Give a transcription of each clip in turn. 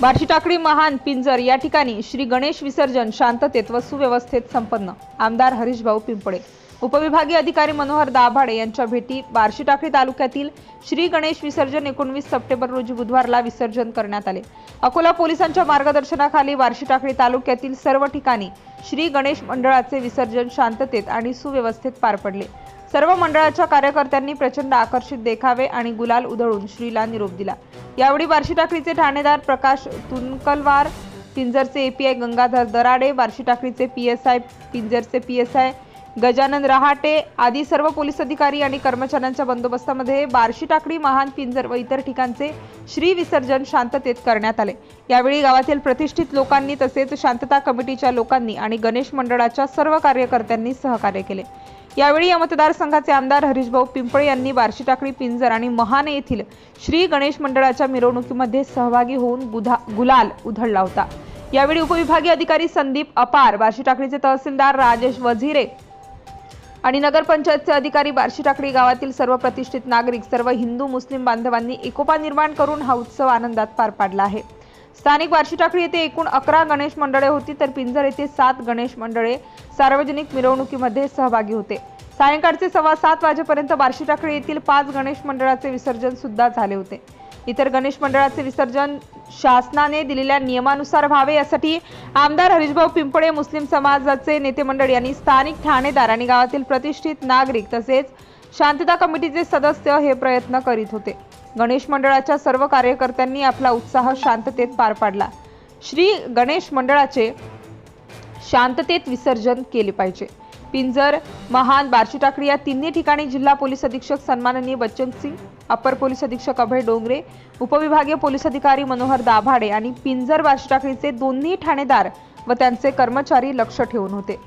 बार्शी टाकळी महान पिंजर या ठिकाणी श्री गणेश विसर्जन शांततेत व सुव्यवस्थेत संपन्न. आमदार हरीश भाऊ पिंपळे. उपविभागीय अधिकारी मनोहर दाभाडे यांच्या भेटी बार्शी टाकळी तालुक्यातील श्री गणेश विसर्जन एकोणवीस सप्टेंबर रोजी बुधवारला विसर्जन करण्यात आले. अकोला पोलिसांच्या मार्गदर्शनाखाली बार्शी टाकळी तालुक्यातील सर्व ठिकाणी श्री गणेश मंडळाचे विसर्जन शांततेत आणि सुव्यवस्थेत पार पडले. सर्व मंडळाच्या कार्यकर्त्यांनी प्रचंड आकर्षित देखावे आणि गुलाल उधळून श्रीला निरोप दिला. यावेळी बार्शी टाकळीचे ठाणेदार प्रकाश तुनकलवार पिंजरचे एपीआय गंगाधर दराडे बार्शी टाकळीचे पीएसआय पिंजरचे पीएसआय गजानन रहाटे आदी सर्व पोलीस अधिकारी आणि कर्मचाऱ्यांच्या बंदोबस्तामध्ये बार्शी टाकळी महान पिंजर व इतर ठिकाणचे श्री विसर्जन शांततेत करण्यात आले. यावेळी गावातील प्रतिष्ठित लोकांनी तसेच शांतता कमिटीच्या लोकांनी आणि गणेश मंडळाच्या सर्व कार्यकर्त्यांनी सहकार्य केले. यावेळी या मतदारसंघाचे आमदार हरीशभाऊ पिंपळे यांनी बार्शी टाकळी पिंजर आणि महाने येथील श्री गणेश मंडळाच्या मिरवणुकीमध्ये सहभागी होऊन गुधा गुलाल उधळला होता. यावेळी उपविभागीय अधिकारी संदीप अपार बार्शी टाकळीचे तहसीलदार राजेश वझिरे आणि नगरपंचायतचे अधिकारी बार्शी टाकळी गावातील सर्व प्रतिष्ठित नागरिक सर्व हिंदू मुस्लिम बांधवांनी एकोपा निर्माण करून हा उत्सव आनंदात पार पाडला आहे. स्थानिक बार्शी टाकळी येथे एकूण अकरा गणेश मंडळे होती तर पिंजर येथे सात गणेश मंडळे सार्वजनिक मिरवणुकीमध्ये सहभागी होते. सायंकाळचे सव्वा सात वाजेपर्यंत बार्शी टाकळी येथील पाच गणेश मंडळाचे विसर्जन सुद्धा झाले होते. इतर गणेश मंडळाचे विसर्जन शासनाने दिलेल्या नियमानुसार व्हावे यासाठी आमदार हरीशभाऊ पिंपळे मुस्लिम समाजाचे नेते मंडळ यांनी स्थानिक ठाणेदार आणि गावातील प्रतिष्ठित नागरिक तसेच शांतता कमिटीचे सदस्य हे प्रयत्न करीत होते. गणेश मंडळाच्या सर्व कार्यकर्त्यांनी आपला उत्साह शांततेत पार पाडला. श्री गणेश मंडळाचे शांततेत विसर्जन केले पाहिजे. पिंजर महान बार्शी टाकळी या तिन्ही ठिकाणी जिल्हा पोलीस अधीक्षक सन्माननीय बच्चन सिंग अपर पोलीस अधीक्षक अभय डोंगरे उपविभागीय पोलीस अधिकारी मनोहर दाभाडे आणि पिंजर बार्शी टाकळीचे दोन्ही ठाणेदार व त्यांचे कर्मचारी लक्ष ठेवून होते.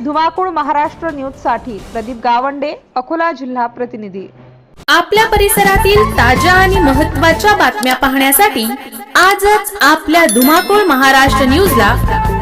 धुमाकूळ महाराष्ट्र न्यूजसाठी प्रदीप गावंडे अकोला जिल्हा प्रतिनिधी. आपल्या परिसरातील ताज्या आणि महत्त्वाच्या बातम्या पाहण्यासाठी आजच आपल्या धुमाकूळ महाराष्ट्र न्यूजला